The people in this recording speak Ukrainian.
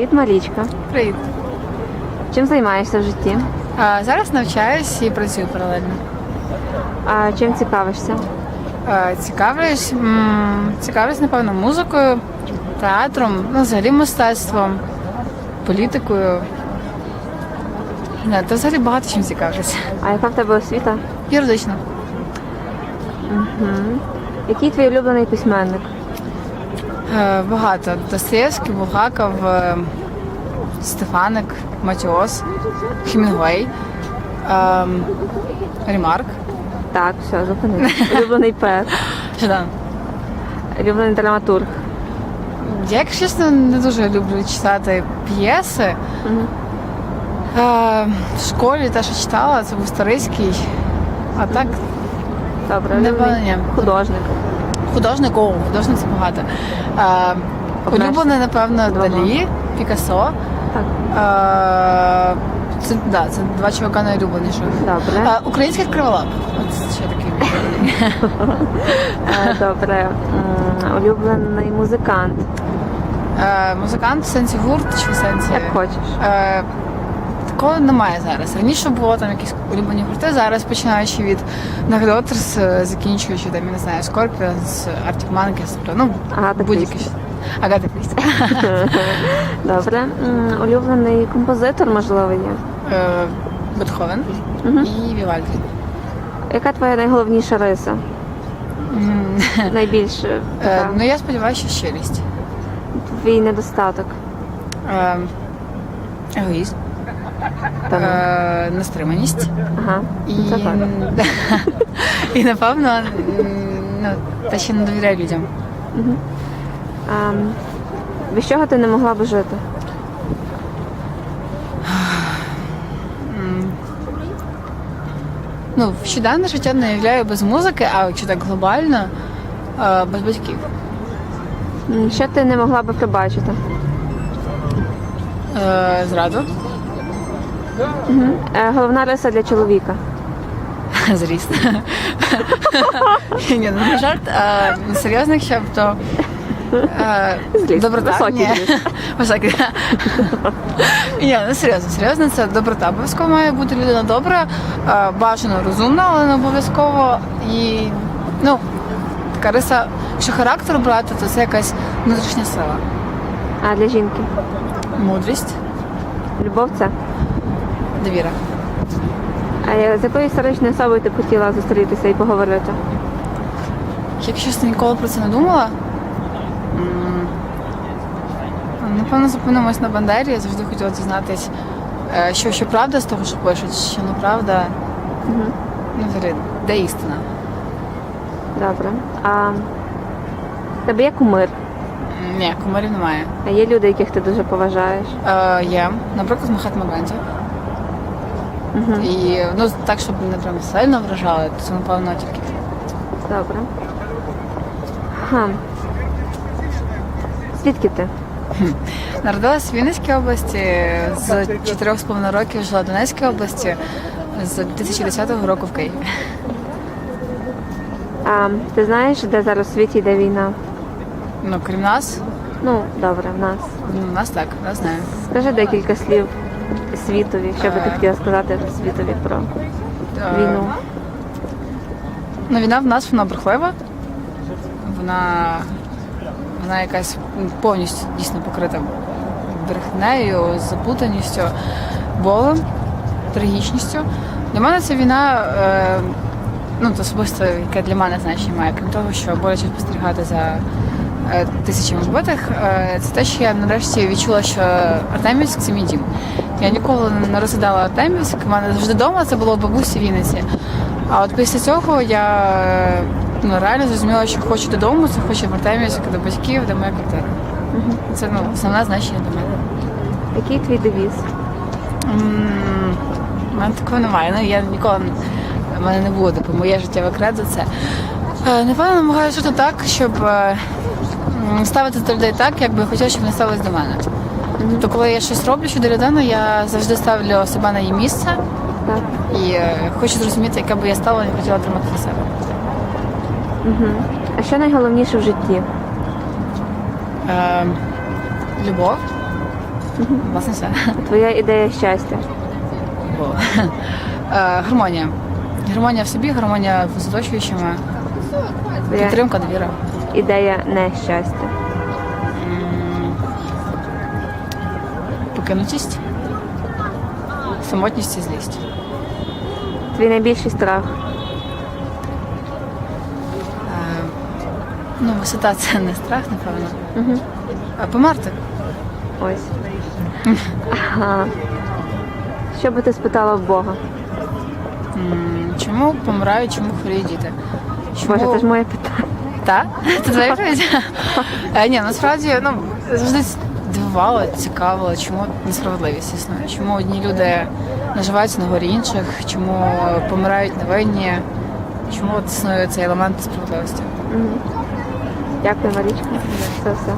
Привіт, Марічка. Привіт. Чим займаєшся в житті? А, зараз навчаюсь і працюю паралельно. А чим цікавишся? А, цікавлюсь, м, цікавлюсь, напевно, музикою, театром, ну, взагалі мистецтвом, політикою. Не, та взагалі багато чим цікавлюсь. А яка в тебе освіта? Юридично. Угу. Який твій улюблений письменник? Е, багато. Достоєвський, Булгаков, е, Стефаник, Матіос, Хемінгуей, е, Ремарк. Так, все, зупинись. Улюблений поет, Що улюблений драматург. Я, якщо чесно, не дуже люблю читати п'єси. Угу. Е, в школі те, що читала, це був Старицький. А так, Добре, Не улюблений художник. Художник, о, художник це багато. Е, Обмежте. улюблений, напевно. Далі, Пікассо. Так, Е, це, да, це два чувака найулюбленіших. добре. Е, український криволап. От ще такий. Е, Добре. М, Улюблений музикант. Е, музикант в сенсі гурт чи в сенсі. Як хочеш. Е, такого немає зараз. Раніше було там якісь улюблені гурти, зараз починаючи від Нагадотерс, закінчуючи там, я не знаю, Scorpions, Arctic Monkeys, тобто, ну, будь-які. Агата Крісті. Добре. Улюблений композитор, можливо, є. Е, Бетховен і Вівальді. Яка твоя найголовніша риса? М, Найбільш е, Ну, я сподіваюся, що щирість. твій недостаток? Е, Егоїзм. Е, нестриманість. Ага. І, Це так. і напевно, ну, те, що не довіряю людям. А, без чого ти не могла би жити? Ну, щоденне життя не являю без музики, а якщо так глобально, е, без батьків. Що ти не могла би пробачити? Е, Зраду, Е, Головна риса для чоловіка. зріст. Ні, ну не жарт. А, серйозно, якщо б то. е, Зріст. Доброта. Високий Ні. зріст. Високий. Ні, ну серйозно, серйозно, це доброта. Обов'язково має бути людина добра, е, бажано розумна, але не обов'язково. І ну, така риса, якщо характер брати, то це якась внутрішня сила. А для жінки? Мудрість, Любов це. Довіра. А я- з якою історичною особою ти б хотіла зустрітися і поговорити? Якщо чесно, ніколи про це не думала. Напевно, зупинимось на Бандері. Я завжди хотіла дізнатись, е, що, що правда з того, що пишуть, що неправда. Угу. Ну, взагалі, де істина? Добре. А тебе є кумир? Ні, кумирів немає. А є люди, яких ти дуже поважаєш? Е, є, наприклад, Махатма Ганді. Угу. І ну так, щоб не прям сильно вражали, то це напевно тільки. Добре. Ха. Звідки ти? Народилась в Вінницькій області з 4,5 років жила в Донецькій області з 2010 року в Києві. А ти знаєш, де зараз у світі йде війна? Ну, крім нас, Ну, добре, в нас. ну, нас так, нас знаю. Скажи декілька слів світові, що би ти хотіла сказати світові про Е, війну. Ну, війна в нас вона брехлива. Вона, вона якась повністю дійсно покрита брехнею, запутаністю, болем, трагічністю. Для мене ця війна, е, ну, особисто, яке для мене значення має, крім того, що боляче спостерігати за е, тисячами вбитих, е, це те, що я нарешті відчула, що Артемівськ це мій дім. Я ніколи не розглядала Артемівськ, у мене завжди вдома це було бабусі в Вінниці. А от після цього я ну, реально зрозуміла, що хочу додому, це хочу в Артемівськ, до батьків, де моя квартира. Це ну, основне значення для мене. Який твій девіз? М, У мене такого немає. Ну, я ніколи в мене не було типу, моє життєве кредо це. Е, Напевно, намагаюся жити так, щоб е, м, ставити до людей так, як би я хотіла, щоб вони ставились до мене. Тобто, коли я щось роблю щодо людини, я завжди ставлю себе на її місце і е, хочу зрозуміти, яка би я стала, не хотіла тримати для себе. Угу. А що найголовніше в житті? Е, любов, Власне, все. Твоя ідея щастя. Е, Гармонія. Гармонія в собі, гармонія з оточуючими, Твоя підтримка, довіра. ідея нещастя. Покинутість, самотність і злість. Твій найбільший страх. Е, Ну, висота це не страх, напевно. Угу. А померти. Ось. Ага. Що би ти спитала в Бога? М, Чому помирають, чому хворіють діти? Чому... Боже, це ж моє питання. Так? Це твоя відповідь? Е, Ні, насправді ну, завжди дивувало, цікавило, чому несправедливість існує. Чому одні люди наживаються на горі інших, чому помирають невинні, чому існує цей елемент справедливості. Дякую, Марічка. Це все.